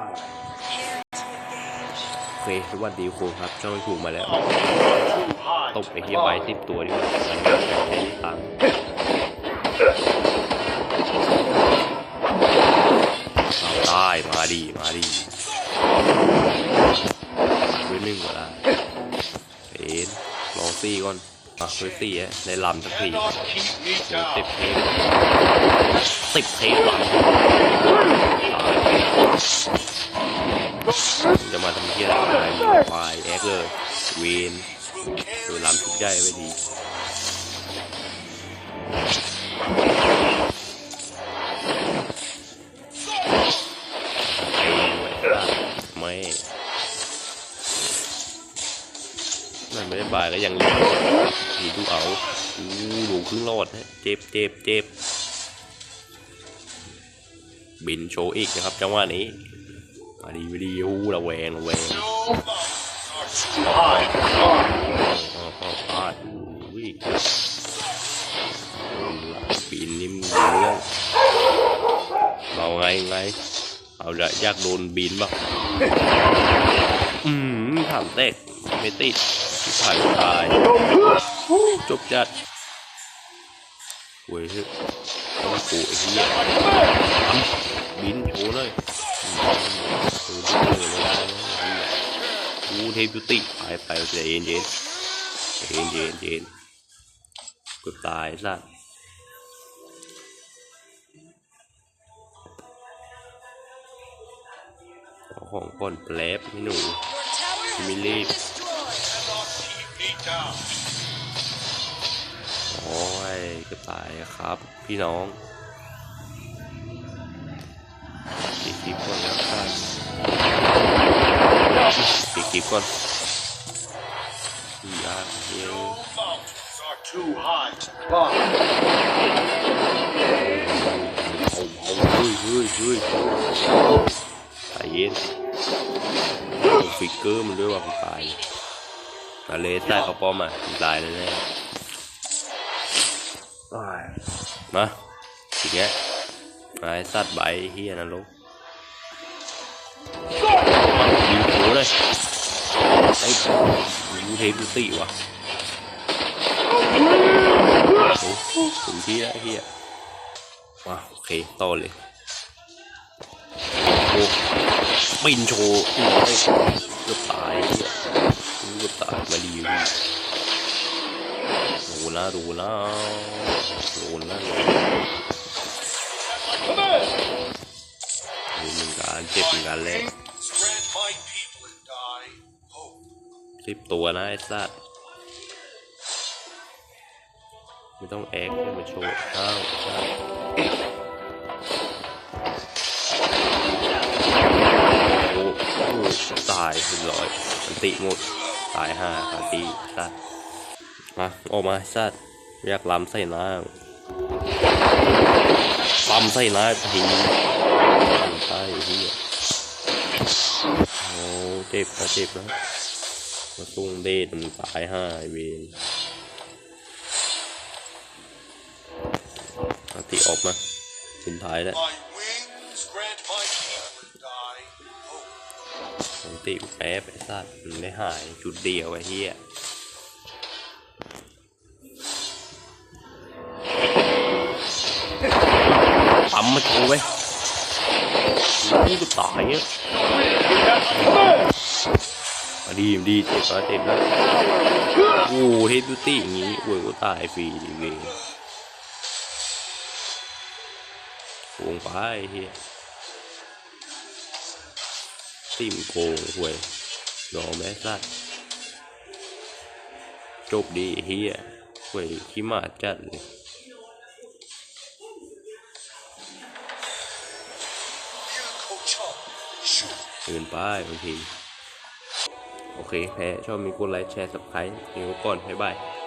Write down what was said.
โอเคสวัสดีครูครับช่องถูกมาแล้วตบไอ้เฮียใบสิบตัวดีกว่าตังค์เอาได้มาดีมาดีคุยหนึ่งเวลาเอ็นลองซี่ก่อนมาคุยซี่ฮะในลำสักทีโอ้สิบเทปสิบเทปลำ จะมาทำเฮียอะไรไฟแอคเลยเวนดูลำทุกใหญ่ไม่ดีไม่นั่นไม่ได้บายก็ยังเล่นผีดูเอาอู้หลูครึ่งรอดฮะเจ็บเจ็บเจ็บบินโชว์อีกนะครับจังหวะนี้ มาดีมาดีโอระแวงระแวงอุ้ยบินนี่มันเรื่องเราไงไง เอาละยากโดนบินบ้างอืมถามเตกไม่ติดที่ผ่านตาย จบจัดเว้ยต้องปูไอ้เหี้ยบินโชว์เลย อืมเออดูไม่ได้นะกูเทพยุติไปไปใจเย็นเย็นเย็นเย็นเย็นกือบตายสัตว์ของก่อนแปลบพี่หนูไมิลลี่โอ้ยจะตายครับ พี่น้อง คลิปก่อนยาเยอะเอาเอาเฮ้ยเฮ้ยเฮ้ยใจเย็นฟิกเกอร์มันด้วยว่าผมตายมาเลสได้เขาป้อมอะตายแน่ๆมาทีเนี้ยมาไอ้สัตว์ใบเฮียนรกยิงโผเลย ไอ้ยูเทปติวะโอ้โหถึงที่แล้วเฮียมาโอเคต่อเลยโอ้ปินโชว์เกือบตายเฮียเกือบตายมาดีวีดูนะดูนะดูนะดูเหมือนกันเจ็บเหมือนกันเลย สิบตัวนะไอ้สัตว์ไม่ต้องแอคให้มาโชว์อ้าวใช่โอ้โหตายเรียบร้อยอันติหมด ตายห้าคาตีสัตว์มาออกมาสัตว์อยากลำใส่น้ำลำใส่น้ำทีลำใส่ที่โอ้เจ็บนะเจ็บนะ มาตุ้งเดชมันตายห้าไอ้เวนอาติออกมาสุดท้ายแล้ว My wings grant my people and I hope. อันติแป๊บไอ้สัตว์มันได้หายจุดเดียวไอ้เหี้ยปั๊มมาโชว์ไว้นี่ก็ตายเนี่ยมา ดีมดีเจ็บแล้วเจ็บแล้วโอ้เฮดบิวตี้อย่างงี้โอ้ยก็ตายฟรีดิเวยโกงไปเฮียติ่มโกงหวยรอแม่สัตว์จบดีเฮียหวยขี้มาจัดเลยเกินไปบางที โอเค แพ้ชอบมีกดไลค์แชร์สับไครต์เดี๋ยวก่อนบ๊ายบาย